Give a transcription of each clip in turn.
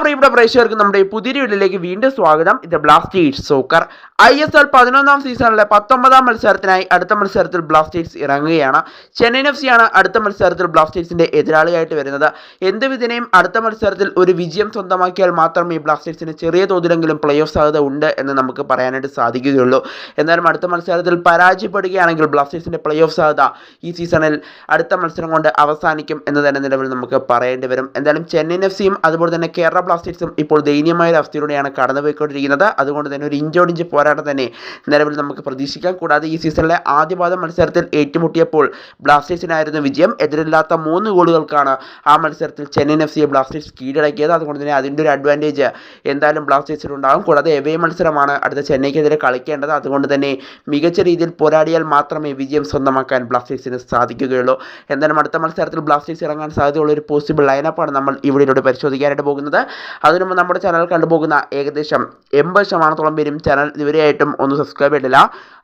പ്രിയപ്പെട്ട പ്രേക്ഷകർക്ക് നമ്മുടെ പുതിയ വീഡിയോയിലേക്ക് വീണ്ടും സ്വാഗതം. ഇത് Blasters soccer I S L പതിനൊന്നാം സീസണിലെ പത്തൊമ്പതാം മത്സരത്തിനായി അടുത്ത മത്സരത്തിൽ ബ്ലാസ്റ്റേഴ്സ് ഇറങ്ങുകയാണ്. ചെന്നൈയിൻ എഫ് സിയാണ് അടുത്ത മത്സരത്തിൽ ബ്ലാസ്റ്റേഴ്സിന്റെ എതിരാളിയായിട്ട് വരുന്നത്. എന്ത് വിധേനയും അടുത്ത മത്സരത്തിൽ ഒരു വിജയം സ്വന്തമാക്കിയാൽ മാത്രമേ ബ്ലാസ്റ്റേഴ്സിന് ചെറിയ തോതിലെങ്കിലും പ്ലേ ഓഫ് സാധ്യത ഉണ്ട് എന്ന് നമുക്ക് പറയാനായിട്ട് സാധിക്കുകയുള്ളൂ. എന്നാലും അടുത്ത മത്സരത്തിൽ പരാജയപ്പെടുകയാണെങ്കിൽ ബ്ലാസ്റ്റേഴ്സിന്റെ പ്ലേ ഓഫ് സാധ്യത ഈ സീസണിൽ അടുത്ത മത്സരം കൊണ്ട് അവസാനിക്കും എന്ന് തന്നെ നിലവിൽ നമുക്ക് പറയേണ്ടി വരും. എന്തായാലും ചെന്നൈയിൻ എഫ് സിയും അതുപോലെ തന്നെ കേരള ബ്ലാസ്റ്റേഴ്സും ഇപ്പോൾ ദയനീയമായ ഒരു അവസ്ഥയിലൂടെയാണ് കടന്നുപോയിക്കൊണ്ടിരിക്കുന്നത്. അതുകൊണ്ട് തന്നെ ഒരു ഇഞ്ചോടിഞ്ച് പോരാട്ടം തന്നെ നിലവിൽ നമുക്ക് പ്രതീക്ഷിക്കാം. കൂടാതെ ഈ സീസണിലെ ആദ്യപാദ മത്സരത്തിൽ ഏറ്റുമുട്ടിയപ്പോൾ ബ്ലാസ്റ്റേഴ്സിനായിരുന്നു വിജയം. എതിരില്ലാത്ത മൂന്ന് ഗോളുകൾക്കാണ് ആ മത്സരത്തിൽ ചെന്നൈയിൻ എഫ് സിയെ ബ്ലാസ്റ്റേഴ്സ് കീഴടക്കിയത്. അതുകൊണ്ട് തന്നെ അതിന്റെ ഒരു അഡ്വാന്റേജ് എന്തായാലും ബ്ലാസ്റ്റേഴ്സിനുണ്ടാകും കൂടാതെ എവേ മത്സരമാണ് അടുത്ത ചെന്നൈക്കെതിരെ കളിക്കേണ്ടത്. അതുകൊണ്ട് തന്നെ മികച്ച രീതിയിൽ പോരാടിയാൽ മാത്രമേ വിജയം സ്വന്തമാക്കാൻ ബ്ലാസ്റ്റേഴ്സിന് സാധിക്കുകയുള്ളൂ. എന്തായാലും അടുത്ത മത്സരത്തിൽ ബ്ലാസ്റ്റേഴ്സ് ഇറങ്ങാൻ സാധ്യതയുള്ള ഒരു പോസിബിൾ ലൈനപ്പാണ് നമ്മൾ ഇവിടെയിലൂടെ പരിശോധിക്കാനായിട്ട് പോകുന്നത്. അതിനു മുമ്പ് നമ്മുടെ ചാനൽ കണ്ടുപോകുന്ന ഏകദേശം എൺപത് ശതമാനത്തോളം പേരും ചാനൽ ഇതുവരെയായിട്ടും ഒന്ന് സബ്സ്ക്രൈബ് ചെയ്തിട്ടില്ല.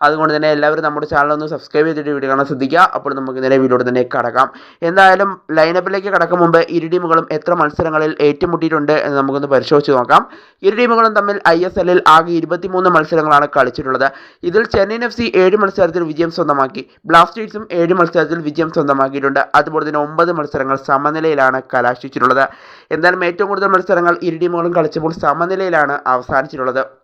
അതുകൊണ്ട് തന്നെ എല്ലാവരും നമ്മുടെ ചാനൽ ഒന്ന് സബ്സ്ക്രൈബ് ചെയ്തിട്ട് വീഡിയോ കാണാൻ ശ്രദ്ധിക്കുക. അപ്പോൾ നമുക്ക് നേരെ വീഡിയോയുടെ തന്നെ കടക്കാം. എന്തായാലും ലൈനപ്പിലേക്ക് കടക്കും മുമ്പ് ഇരു ടീമുകളും എത്ര മത്സരങ്ങളിൽ ഏറ്റുമുട്ടിയിട്ടുണ്ട് എന്ന് നമുക്കൊന്ന് പരിശോധിച്ച് നോക്കാം. ഇരു ടീമുകളും തമ്മിൽ ഐ എസ് എല്ലിൽ ആകെ ഇരുപത്തിമൂന്ന് മത്സരങ്ങളാണ് കളിച്ചിട്ടുള്ളത്. ഇതിൽ ചെന്നൈയിൻ എഫ് സി ഏഴ് മത്സരത്തിൽ വിജയം സ്വന്തമാക്കി. ബ്ലാസ്റ്റേഴ്സും ഏഴ് മത്സരത്തിൽ വിജയം സ്വന്തമാക്കിയിട്ടുണ്ട്. അതുപോലെ തന്നെ ഒമ്പത് മത്സരങ്ങൾ സമനിലയിലാണ് കലാശിച്ചിട്ടുള്ളത്. എന്തായാലും ഏറ്റവും കൂടുതൽ മത്സരങ്ങൾ ഇരു ടീമുകളും കളിച്ചപ്പോൾ സമനിലയിലാണ് അവസാനിച്ചിട്ടുള്ളത്.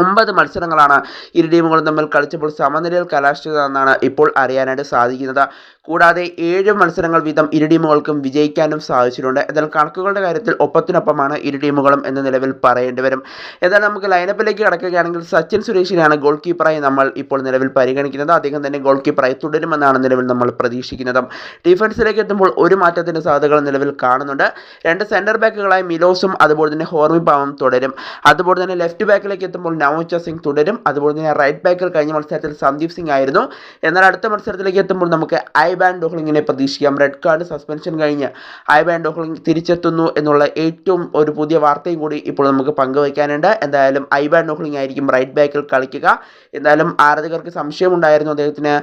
ഒമ്പത് മത്സരങ്ങളാണ് ഇരു ടീമുകളും തമ്മിൽ കളിച്ചപ്പോൾ സമനിലയിൽ കലാശിച്ചതെന്നാണ് ഇപ്പോൾ അറിയാനായിട്ട് സാധിക്കുന്നത്. കൂടാതെ ഏഴ് മത്സരങ്ങൾ വീതം ഇരു ടീമുകൾക്കും വിജയിക്കാനും സാധിച്ചിട്ടുണ്ട്. എന്നാൽ കണക്കുകളുടെ കാര്യത്തിൽ ഒപ്പത്തിനൊപ്പമാണ് ഇരു ടീമുകളും എന്ന നിലവിൽ പറയേണ്ടി വരും. എന്നാൽ നമുക്ക് ലൈനപ്പിലേക്ക് കടക്കുകയാണെങ്കിൽ സച്ചിൻ സുരേഷിനെയാണ് ഗോൾ കീപ്പറായി നമ്മൾ ഇപ്പോൾ നിലവിൽ പരിഗണിക്കുന്നത്. അദ്ദേഹം തന്നെ ഗോൾ കീപ്പറായി തുടരുമെന്നാണ് നിലവിൽ നമ്മൾ പ്രതീക്ഷിക്കുന്നത്. ഡിഫൻസിലേക്ക് എത്തുമ്പോൾ ഒരു മാറ്റത്തിന്റെ സാധ്യതകൾ നിലവിൽ കാണുന്നുണ്ട്. രണ്ട് സെന്റർ ബാക്കുകളായി മിലോസും അതുപോലെ തന്നെ ഹോർമി പാവം തുടരും. അതുപോലെ തന്നെ ലെഫ്റ്റ് ബാക്കിലേക്ക് എത്തുമ്പോൾ നവോച്ച സിംഗ് തുടരും. അതുപോലെ തന്നെ റൈറ്റ് ബാക്കിൽ കഴിഞ്ഞ മത്സരത്തിൽ സന്ദീപ് സിംഗ് ആയിരുന്നു. എന്നാൽ അടുത്ത മത്സരത്തിലേക്ക് എത്തുമ്പോൾ നമുക്ക് ഐബാൻ ഡോഹ്ലിങ്ങിനെ പ്രതീക്ഷിക്കാം. റെഡ് കാർഡ് സസ്പെൻഷൻ കഴിഞ്ഞ് ഐബാൻ ഡോഹ്ലിംഗ് തിരിച്ചെത്തുന്നു എന്നുള്ള ഏറ്റവും ഒരു പുതിയ വാർത്തയും കൂടി ഇപ്പോൾ നമുക്ക് പങ്കുവയ്ക്കാനുണ്ട്. എന്തായാലും ഐബാൻ ഡോഹ്ലിംഗ് ആയിരിക്കും റൈറ്റ് ബാക്കിൽ കളിക്കുക. എന്തായാലും ആരാധകർക്ക് സംശയമുണ്ടായിരുന്നു അദ്ദേഹത്തിന്.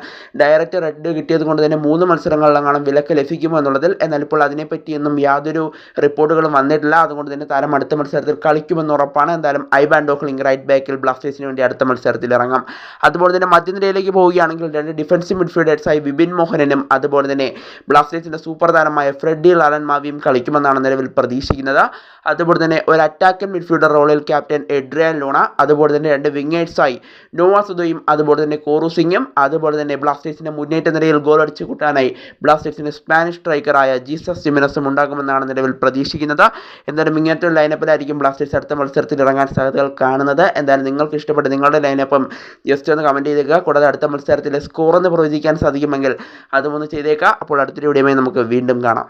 ഡയറക്റ്റ് റെഡ് കിട്ടിയത് കൊണ്ട് തന്നെ മൂന്ന് മത്സരങ്ങളിലെങ്ങാനും വിലക്ക് ലഭിക്കുമോ എന്നുള്ളതിൽ എന്നാൽ ഇപ്പോൾ അതിനെപ്പറ്റിയൊന്നും യാതൊരു റിപ്പോർട്ടുകളും വന്നിട്ടില്ല. അതുകൊണ്ട് തന്നെ താരം അടുത്ത മത്സരത്തിൽ കളിക്കുമെന്ന് ഉറപ്പാണ്. എന്തായാലും ഐബാൻ ഡോഹ്ലിംഗ് റൈറ്റ് ബാക്കിൽ ബ്ലാസ്റ്റേഴ്സിന് വേണ്ടി അടുത്ത മത്സരത്തിൽ ഇറങ്ങാം അതുപോലെ തന്നെ മധ്യനിരയിലേക്ക് പോവുകയാണെങ്കിൽ രണ്ട് ഡിഫൻസീവ് മിഡ്ഫീൽഡേഴ്സായി വിപിൻ മോഹനനും അതുപോലെ തന്നെ ബ്ലാസ്റ്റേഴ്സിന്റെ സൂപ്പർ താരമായ ഫ്രെഡി ലാലൻ മാവിയും കളിക്കുമെന്നാണ് നിലവിൽ പ്രതീക്ഷിക്കുന്നത്. അതുപോലെ തന്നെ ഒരു അറ്റാക്കൻ മിഡ്ഫീൽഡർ റോളിൽ ക്യാപ്റ്റൻ എഡ്രിയാൻ ലോണ അതുപോലെ തന്നെ രണ്ട് വിങ്ങേഴ്സായി നോവാ സുദയും അതുപോലെ തന്നെ കോറു സിംഗും അതുപോലെ തന്നെ ബ്ലാസ്റ്റേഴ്സിന്റെ മുന്നേറ്റ നിരയിൽ ഗോൾ അടിച്ചു കൂട്ടാനായി ബ്ലാസ്റ്റേഴ്സിന്റെ സ്പാനിഷ് സ്ട്രൈക്കറായ ജീസസ് ജിമിനസും ഉണ്ടാകുമെന്നാണ് നിലവിൽ പ്രതീക്ഷിക്കുന്നത്. എന്തായാലും ഇങ്ങനത്തെ ലൈനപ്പിലായിരിക്കും ബ്ലാസ്റ്റേഴ്സ് അടുത്ത മത്സരത്തിൽ ഇറങ്ങാൻ സാധ്യതകൾ കാണുന്നത്. എന്തായാലും നിങ്ങൾക്ക് ഇഷ്ടപ്പെട്ട നിങ്ങളുടെ ലൈനപ്പം ജസ്റ്റ് ഒന്ന് കമന്റ് ചെയ്തേക്കുക. കൂടാതെ അടുത്ത മത്സരത്തിലെ സ്കോർ ഒന്ന് പ്രവചിക്കാൻ സാധിക്കുമെങ്കിൽ അതുമൊന്ന് ചെയ്തേക്കുക. അപ്പോൾ അടുത്തൊരു വീഡിയോയുമായി നമുക്ക് വീണ്ടും കാണാം.